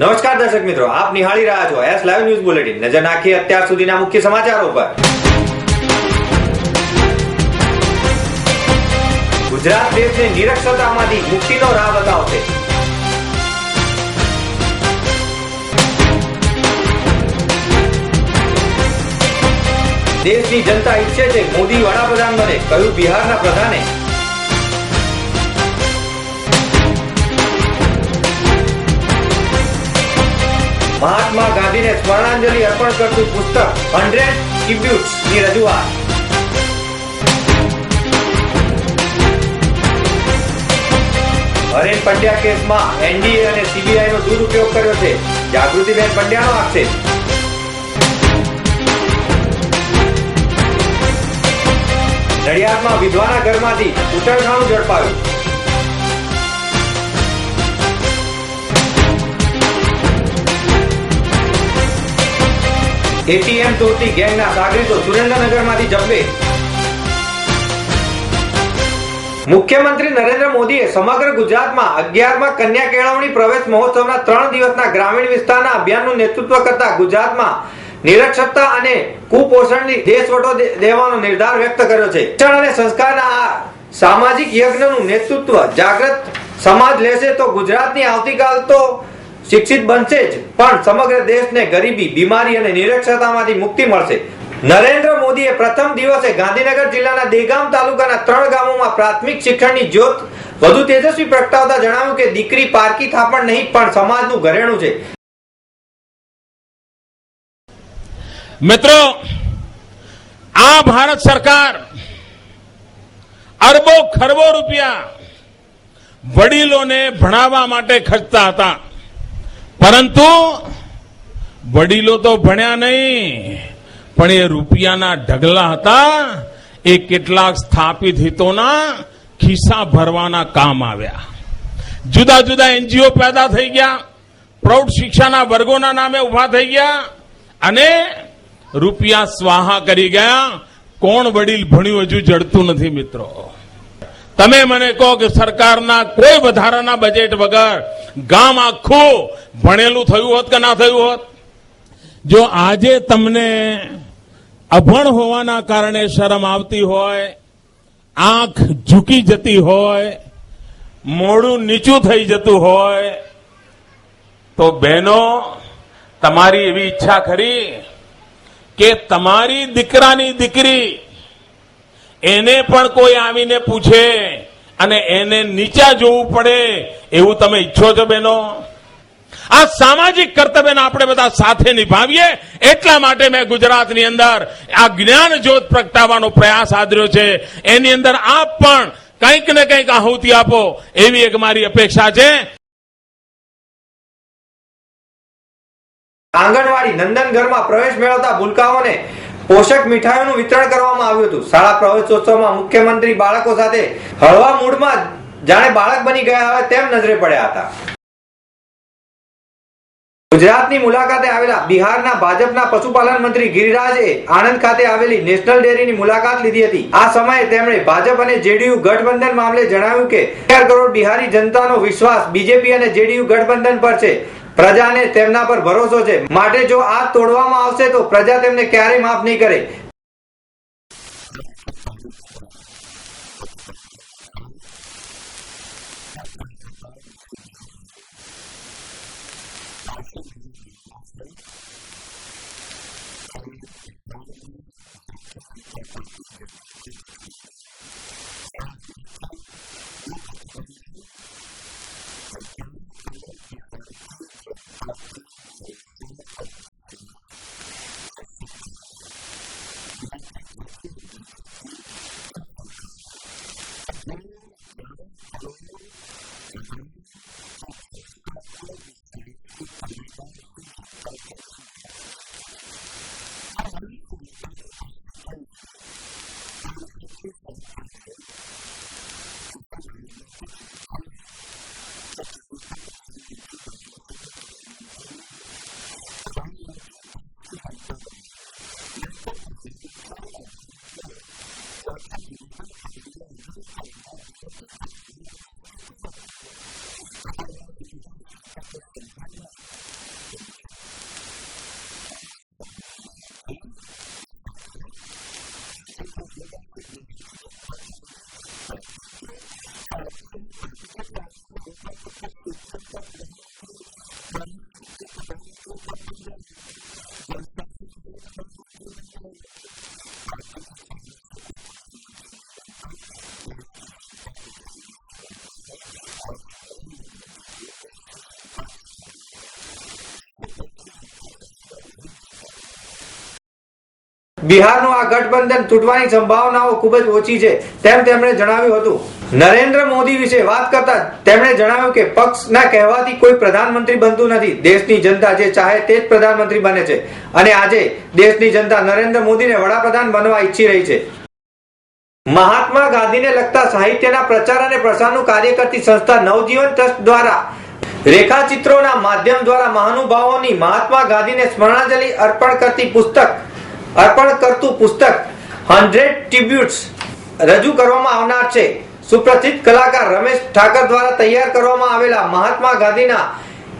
દર્શક મિત્રો, આપ નિહાળી રહ્યા છો એસ લાઈવ ન્યૂઝ બુલેટિન નજર નાખીએ અત્યાર સુધીના મુખ્ય સમાચારો પર. ગુજરાત દેશને નિરક્ષરતામાંથી મુક્તિનો રાહ બતાવશે. દેશની જનતા ઈચ્છે છે મોદી વડાપ્રધાન બને, કહ્યું બિહારના પ્રધાને. મહાત્મા ગાંધીને સ્મરણાંજલિ અર્પણ કરતું પુસ્તક હંડ્રેડ ટ્રિબ્યુટ્સની રજૂઆત. હરેન પંડ્યા કેસમાં એનડીએ અને સીબીઆઈ નો દુરુપયોગ કર્યો છે. જાગૃતિબેન પંડ્યાનો આક્ષેપ. નડિયાદમાં વિધવાના ઘરમાંથી ઉતરખાણું ઝડપાયું. એટીએમ તોડતી ગેંગના સાગરીતો સુરેન્દ્રનગરમાંથી ઝડપે મુખ્યમંત્રી નરેન્દ્ર મોદીએ સમગ્ર ગુજરાતમાં અગિયારમાં કન્યા કેળવણી પ્રવેશ મહોત્સવના ત્રણ દિવસના ગ્રામીણ વિસ્તારના અભિયાનનું નેતૃત્વ કરતા ગુજરાતમાં નિરક્ષરતા અને કુપોષણની દેશવટો દેવાનો નિર્ધાર વ્યક્ત કર્યો છે. શિક્ષણ અને સંસ્કારના આ સામાજિક યજ્ઞનું નેતૃત્વ જાગૃત સમાજ લેશે તો ગુજરાતની આવતીકાલ તો શિક્ષિત બનશે જ, પણ સમગ્ર દેશને ગરીબી, બીમારી અને નિરક્ષરતામાંથી મુક્તિ મળશે. નરેન્દ્ર મોદીએ પ્રથમ દિવસે ગાંધીનગર જિલ્લાના દેગામ તાલુકાના ત્રણ ગામોમાં પ્રાથમિક શિક્ષણની જ્યોત વધુ તેજસ્વી પ્રગટાવતા જણાવ્યું કે દીકરી પારકી થાપણ નહીં, પણ સમાજનું ઘરેણું છે. મિત્રો, આ ભારત સરકાર અરબો ખરબો રૂપિયા વડીલોને ભણાવવા માટે ખર્ચતા હતા. પરંતુ વડીલો તો ભણ્યા નહીં, પણ એ રૂપિયાના ઢગલા હતા, એ કેટલાક સ્થાપિત હિતોના ખિસ્સા ભરવાના કામ આવ્યા. જુદા જુદા એનજીઓ પેદા થઈ ગયા, પ્રૌઢ શિક્ષાના વર્ગોના નામે ઊભા થઈ ગયા, અને રૂપિયા સ્વાહા કરી ગયા. કોણ વડીલ ભણ્યું હજુ જડતું નથી મિત્રો? તમે મને કહો કે સરકારના કોઈ વધારાના બજેટ વગર ગામ આખું ભણેલું થયું હોત કે ના થયું હોત? જો આજે તમને અભણ હોવાના કારણે શરમ આવતી હોય, આંખ ઝૂકી જતી હોય, મોડું નીચું થઈ જતું હોય, તો બહેનો, તમારી એવી ઈચ્છા ખરી કે તમારી દીકરાની દીકરી એને પણ કોઈ આવીને પૂછે અને એને નીચા જોવું પડે, એવું તમે ઈચ્છો છો બેનો? આ સામાજિક કર્તવ્યને આપણે બધા સાથે નિભાવીએ, એટલા માટે મેં ગુજરાતની અંદર આ જ્ઞાન જ્યોત પ્રગટાવવાનો પ્રયાસ આદર્યો છે. એની અંદર આપ પણ કંઈક ને કંઈક આહુતિ આપો, એવી એક મારી અપેક્ષા છે. આંગણવાડી નંદનગરમાં પ્રવેશ મેળવતા ભૂલકાઓને પોષક મીઠાઈઓનું વિતરણ કરવામાં આવ્યું હતું. શાળા પ્રવેશોત્સવમાં મુખ્યમંત્રી બાળકો સાથે હળવા મૂડમાં જાણે બાળક બની ગયા હોય તેમ નજરે પડ્યા હતા. ગુજરાતની મુલાકાતે આવેલા બિહારના ભાજપના પશુપાલન મંત્રી ગિરિરાજે આણંદ ખાતે આવેલી નેશનલ ડેરીની મુલાકાત લીધી હતી. આ સમયે તેમણે ભાજપ અને જેડીયુ ગઠબંધન મામલે જણાવ્યું કે 11 કરોડ બિહારી જનતાનો વિશ્વાસ, બીજેપી અને જેડીયુ ગઠબંધન પર છે. પ્રજાને તેમના પર ભરોસો છે. માટે જો આ તોડવામાં આવશે તો પ્રજા તેમને ક્યારેય માફ નહીં કરે. બિહારનું આ ગઠબંધન તૂટવાની સંભાવનાઓ ખૂબ જ ઓછી છે, તેમ તેમણે જણાવ્યું હતું. નરેન્દ્ર મોદી વિશે વાત કરતા તેમણે જણાવ્યું કે પક્ષના કહેવાથી કોઈ પ્રધાનમંત્રી બનતું નથી. દેશની જનતા જે ચાહે તે જ પ્રધાનમંત્રી બને છે. અને આજે દેશની જનતા નરેન્દ્ર મોદીને વડાપ્રધાન બનવા ઈચ્છી રહી છે. મહાત્મા ગાંધીને લગતા સાહિત્યના પ્રચાર અને પ્રસારનું કાર્ય કરતી સંસ્થા નવજીવન ટ્રસ્ટ દ્વારા રેખાચિત્રોના માધ્યમ દ્વારા મહાનુભાવોની મહાત્મા ગાંધીને સ્મરણાંજલિ અર્પણ કરતી પુસ્તક અર્પણ કરતું પુસ્તક હંડ્રેડ ટ્રિબ્યુટ્સ રજૂ કરવામાં આવનાર છે. સુપ્રસિદ્ધ કલાકાર રમેશ ઠાકર દ્વારા તૈયાર કરવામાં આવેલા મહાત્મા ગાંધીના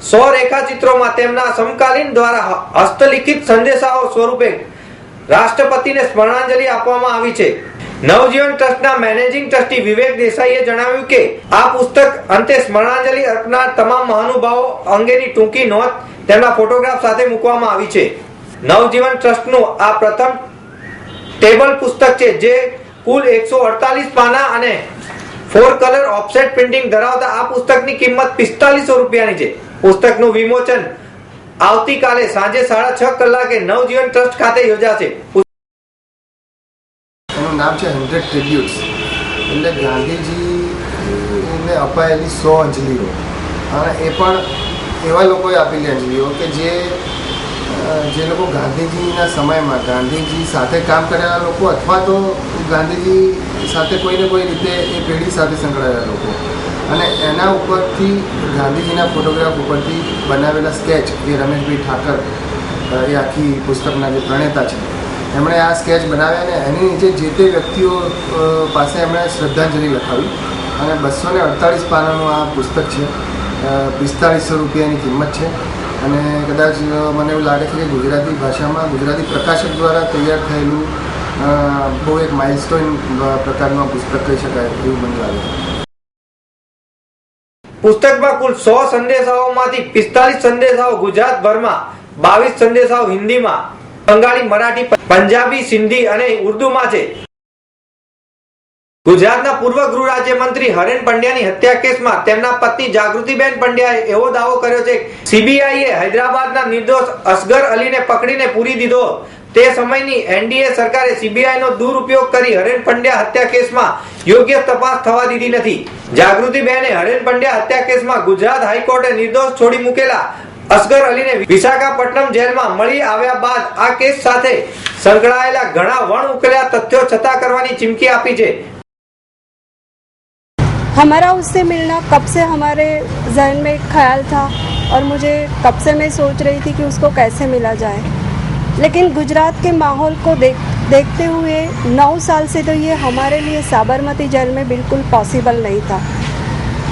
સો રેખાચિત્રોમાં તેમના સમકાલીન દ્વારા હસ્તલિખિત સંદેશાઓ સ્વરૂપે રાષ્ટ્રપતિને સ્મરણાંજલિ આપવામાં આવી છે. નવજીવન ટ્રસ્ટના મેનેજિંગ ટ્રસ્ટી વિવેક દેસાઈએ જણાવ્યું કે, આ પુસ્તક અંતે સ્મરણાંજલિ અર્પનાર તમામ મહાનુભાવો અંગેની ટૂંકી નોંધ તેમના ફોટોગ્રાફ સાથે મૂકવામાં આવી છે. નવજીવન ટ્રસ્ટનું આ પ્રથમ ટેબલ પુસ્તક છે, જે કુલ એકસો અડતાલીસ પાના અને ફોર કલર ઓફસેટ પ્રિન્ટિંગ ધરાવતા આ પુસ્તકની કિંમત પિસ્તાલીસો રૂપિયાની છે. પુસ્તકનું વિમોચન આવતીકાલે સાંજે સાડા છ કલાકે નવજીવન ટ્રસ્ટ ખાતે યોજાશે. એનું નામ છે હંડ્રેડ ટ્રિબ્યુટ્સ. એટલે ગાંધીજીને અપાયેલી સો અંજલીઓ. અને એ પણ એવા લોકોએ આપેલી અંજલીઓ કે જે જે લોકો ગાંધીજીના સમયમાં ગાંધીજી સાથે કામ કરેલા લોકો અથવા તો ગાંધીજી સાથે કોઈને કોઈ રીતે એ પેઢી સાથે સંકળાયેલા લોકો. અને એના ઉપરથી ગાંધીજીના ફોટોગ્રાફ ઉપરથી બનાવેલા સ્કેચ એ રમેશભાઈ ઠાકર એ આખી પુસ્તકના જે પ્રણેતા છે. એમણે આ સ્કેચ બનાવ્યા અને એની નીચે જે તે વ્યક્તિઓ પાસે એમણે શ્રદ્ધાંજલિ લખાવી અને બસો ને અડતાળીસ પાનાનું આ પુસ્તક છે. પિસ્તાળીસો રૂપિયાની કિંમત છે. અને કદાચ મને એવું લાગે છે કે ગુજરાતી ભાષામાં ગુજરાતી પ્રકાશક દ્વારા તૈયાર થયેલું બહુ એક માઇલસ્ટોન પ્રકારનું પુસ્તક કહી શકાય એવું મને લાગે છે. પુસ્તકમાં કુલ સો સંદેશાઓમાંથી પિસ્તાલીસ સંદેશાઓ ગુજરાતભરમાં, બાવીસ સંદેશાઓ હિન્દીમાં, બંગાળી, મરાઠી, પંજાબી, સિંધી અને ઉર્દુમાં છે. ગુજરાતના પૂર્વ ગૃહ રાજ્યમંત્રી હરેન પંડ્યાની હત્યા કેસમાં તેમના પત્ની જાગૃતિબેન પંડ્યાએ એવો દાવો કર્યો છે, સીબીઆઈએ હૈદરાબાદના નિર્દોષ અસગર અલીને પકડીને પૂરી દીધો. તે સમયની એનડીએ સરકારે સીબીઆઈનો દુરુપયોગ કરી હરેન પંડ્યા હત્યા કેસમાં યોગ્ય તપાસ થવા દીધી નથી. જાગૃતિબેને હરેન પંડ્યા હત્યા કેસમાં ગુજરાત હાઈકોર્ટે નિર્દોષ છોડી મૂકેલા અસગર અલીને વિશાખાપટ્ટનમ જેલમાં મળી આવ્યા બાદ આ કેસ સાથે સંકળાયેલા ઘણા વણ ઉકેલ્યા તથ્યો છતાં કરવાની ચીમકી આપી છે. हमारा उससे मिलना कब से हमारे जहन में एक ख्याल था और मुझे कब से मैं सोच रही थी कि उसको कैसे मिला जाए। लेकिन गुजरात के माहौल को देख, देखते हुए नौ साल से तो ये हमारे लिए साबरमती जेल में बिल्कुल पॉसिबल नहीं था।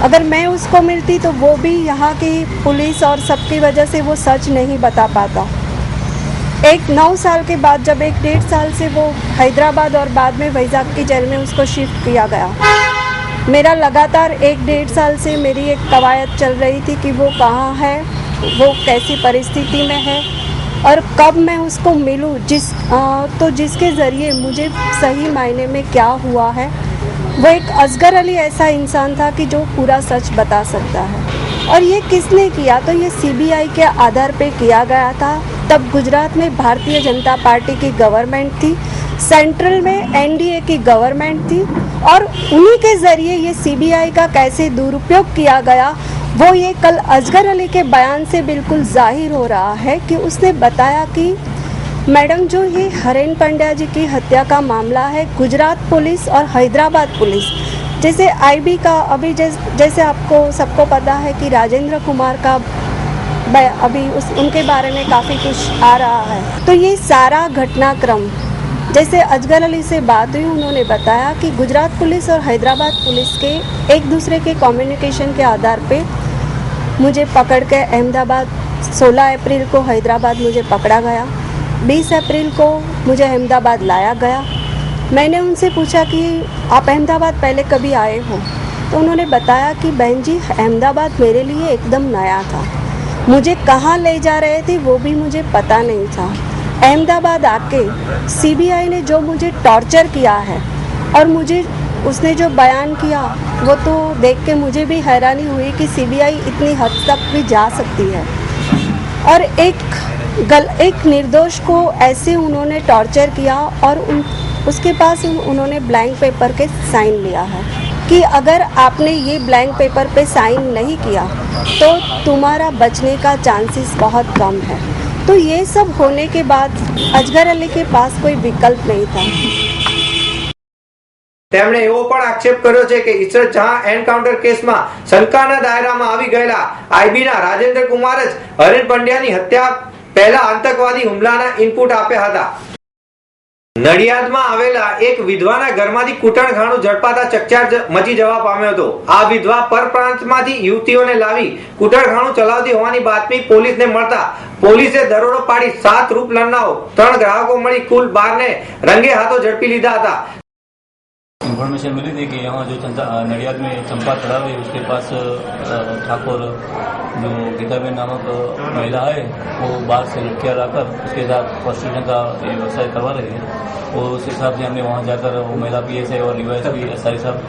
अगर मैं उसको मिलती तो वो भी यहाँ की पुलिस और सबकी वजह से वो सच नहीं बता पाता। एक नौ साल के बाद जब एक डेढ़ साल से वो हैदराबाद और बाद में वैजाग की जेल में उसको शिफ्ट किया गया। मेरा लगातार एक डेढ़ साल से मेरी एक कवायद चल रही थी कि वो कहाँ है वो कैसी परिस्थिति में है और कब मैं उसको मिलूं जिस अ, तो जिसके ज़रिए मुझे सही मायने में क्या हुआ है वो एक असगर अली ऐसा इंसान था कि जो पूरा सच बता सकता है। और ये किसने किया? तो ये सीबीआई के आधार पे किया गया था। तब गुजरात में भारतीय जनता पार्टी की गवर्नमेंट थी। सेंट्रल में एनडीए की गवर्नमेंट थी और उन्हीं के ज़रिए ये सीबीआई का कैसे दुरुपयोग किया गया वो ये कल अजगर अली के बयान से बिल्कुल ज़ाहिर हो रहा है कि उसने बताया कि मैडम जो ये हरेन पंड्या जी की हत्या का मामला है गुजरात पुलिस और हैदराबाद पुलिस जैसे आईबी का अभी जैस, जैसे आपको सबको पता है कि राजेंद्र कुमार का अभी उस उनके बारे में काफ़ी कुछ आ रहा है। तो ये सारा घटनाक्रम जैसे अजगर अली से बात हुई, उन्होंने बताया कि गुजरात पुलिस और हैदराबाद पुलिस के एक दूसरे के कम्युनिकेशन के आधार पे मुझे पकड़ के अहमदाबाद 16 अप्रैल को हैदराबाद मुझे पकड़ा गया। 20 अप्रैल को मुझे अहमदाबाद लाया गया। मैंने उनसे पूछा कि आप अहमदाबाद पहले कभी आए हो? तो उन्होंने बताया कि बहन जी, अहमदाबाद मेरे लिए एकदम नया था। मुझे कहाँ ले जा रहे थे वो भी मुझे पता नहीं था। अहमदाबाद आके सीबीआई ने जो मुझे टॉर्चर किया है और मुझे उसने जो बयान किया, वो तो देख के मुझे भी हैरानी हुई कि सीबीआई इतनी हद तक भी जा सकती है। और एक गल, एक निर्दोष को ऐसे उन्होंने टॉर्चर किया और उन, उसके पास उन्होंने ब्लैंक पेपर के साइन लिया है कि अगर आपने ये ब्लैंक पेपर पे साइन नहीं किया तो तुम्हारा बचने का चांसेस बहुत कम है। तो ये सब होने के बाद अजगर अली के पास कोई विकल्प नहीं था તેમણે એવો પણ આક્ષેપ કર્યો છે કે ઈસરત જહાં એન્કાઉન્ટર કેસમાં શંકાના દાયરામાં આવી ગયેલા આઈબીના રાજેન્દ્ર કુમાર જ હરેન પંડ્યાની હત્યા પહેલા આતંકવાદી હુમલાના ઇનપુટ આપ્યા હતા નડિયાદમાં આવેલા એક વિધવાના ઘરમાંથી કૂટણખાણું ઝડપાતા ચકચાર જ- મચી જવા પામ્યો હતો આ વિધવા પરપ્રાંતમાંથી યુવતીઓને લાવી કૂટણખાણું ચલાવતી હોવાની બાતમી પોલીસને મળતા પોલીસે દરોડો પાડી સાત રૂપ લન્નાઓ ત્રણ ગ્રાહકો મળી કુલ બારને રંગે હાથો ઝડપી લીધા હતા. इन्फॉर्मेशन मिली थी कि यहाँ जो नडियाद में चंपा तालाब है उसके पास ठाकुर, जो गीताबेन नामक महिला है, वो बाहर से लड़कियाँ लाकर उसके साथ प्रोस्टिट्यूशन का व्यवसाय करवा रही है। और उस हिसाब से हमने वहाँ जाकर, वो महिला पी एस आई और डीवाइस पी एस आई सब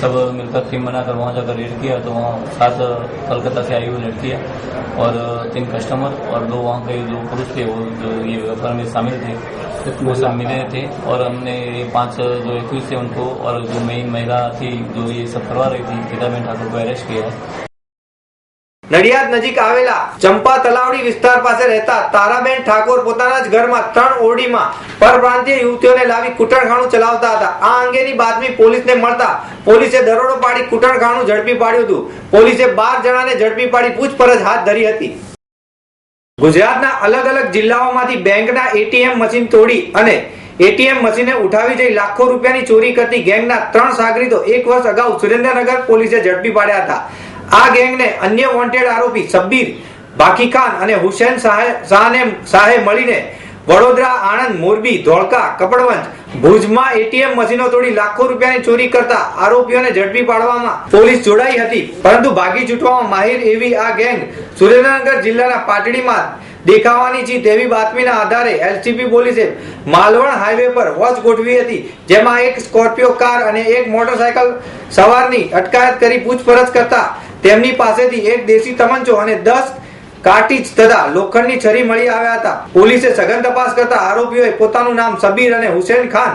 सब मिलकर टीम बनाकर वहाँ जाकर रेड किया तो वहाँ सात कलकत्ता से आई हुई लड़कियाँ और तीन कस्टमर और दो वहाँ के जो पुरुष थे, वो जो ये व्यापार में शामिल थे। वो सब मिले थे और हमने ये पांच जो एक्यूज थे उनको और जो मेन महिला थी जो ये सब करवा रही थी गीताबेन ठाकुर को अरेस्ट किया है નડિયાદ નજીક આવેલા ચંપા તલાવડી વિસ્તાર પાસે રહેતા તારાબેન ઠાકોર પોતાના જ ઘરમાં ત્રણ ઓરડીમાં પરપ્રાંતીય યુવતીઓને લાવી કૂટણખાણું ચલાવતા હતા આ અંગેની બાતમી પોલીસને મળતા પોલીસે દરોડો પાડી કૂટણખાણું ઝડપી પાડ્યું હતું પોલીસે બાર જણાને ઝડપી પાડી પૂછપરછ હાથ ધરી હતી ગુજરાતના અલગ અલગ જિલ્લાઓમાંથી બેંકના એટીએમ મશીન તોડી અને એટીએમ મશીને ઉઠાવી જઈ લાખો રૂપિયાની ચોરી કરતી ગેંગના ત્રણ સાગરીતો એક વર્ષ અગાઉ સુરેન્દ્રનગર પોલીસે ઝડપી પાડ્યા હતા. આ ગેંગને અન્ય વોન્ટેડ આરોપી શબ્બીર બાકી ખાન અને હુસેન શાહે શાહને શાહે મળીને વડોદરા આણંદ, મોરબી, ધોળકા, કપડવંજ ભુજમાં એટીએમ મશીનો તોડી લાખો રૂપિયાની ચોરી કરતા આરોપીઓને ઝડપી પાડવામાં પોલીસ જોડાઈ હતી. પરંતુ ભાગી છૂટવામાં માહિર એવી આ ગેંગ સુરેન્દ્રનગર જિલ્લાના પાટડીમાં દેખાવાની છે તેવી બાતમીના આધારે એલસીબી પોલીસે માલવણ હાઈવે પર વોચ ગોઠવી હતી, જેમાં એક સ્કોર્પિયો કાર અને એક મોટરસાયકલ સવારની અટકાયત કરી પૂછપરછ કરતા તેમની પાસેથી એક દેશી તમંચો અને દસ કાર્ટીજ તથા લોખંડની છરી મળી આવ્યા હતા. પોલીસે સઘન તપાસ કરતા આરોપીઓએ પોતાનું નામ સબીર અને હુસેન ખાન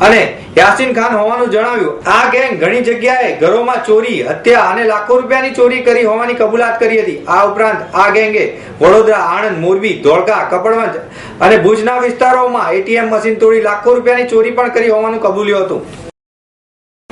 અને યાસીન ખાન હોવાનું જણાવ્યું. આ ગેંગ ઘણી જગ્યાએ ઘરોમાં ચોરી, હત્યા અને લાખો રૂપિયાની ચોરી કરી હોવાની કબૂલાત કરી હતી. આ ઉપરાંત આ ગેંગે વડોદરા, આણંદ, મોરબી, ધોળકા, કપડવંજ અને ભુજના વિસ્તારોમાં એટીએમ મશીન તોડી લાખો રૂપિયાની ચોરી પણ કરી હોવાનું કબૂલ્યું હતું.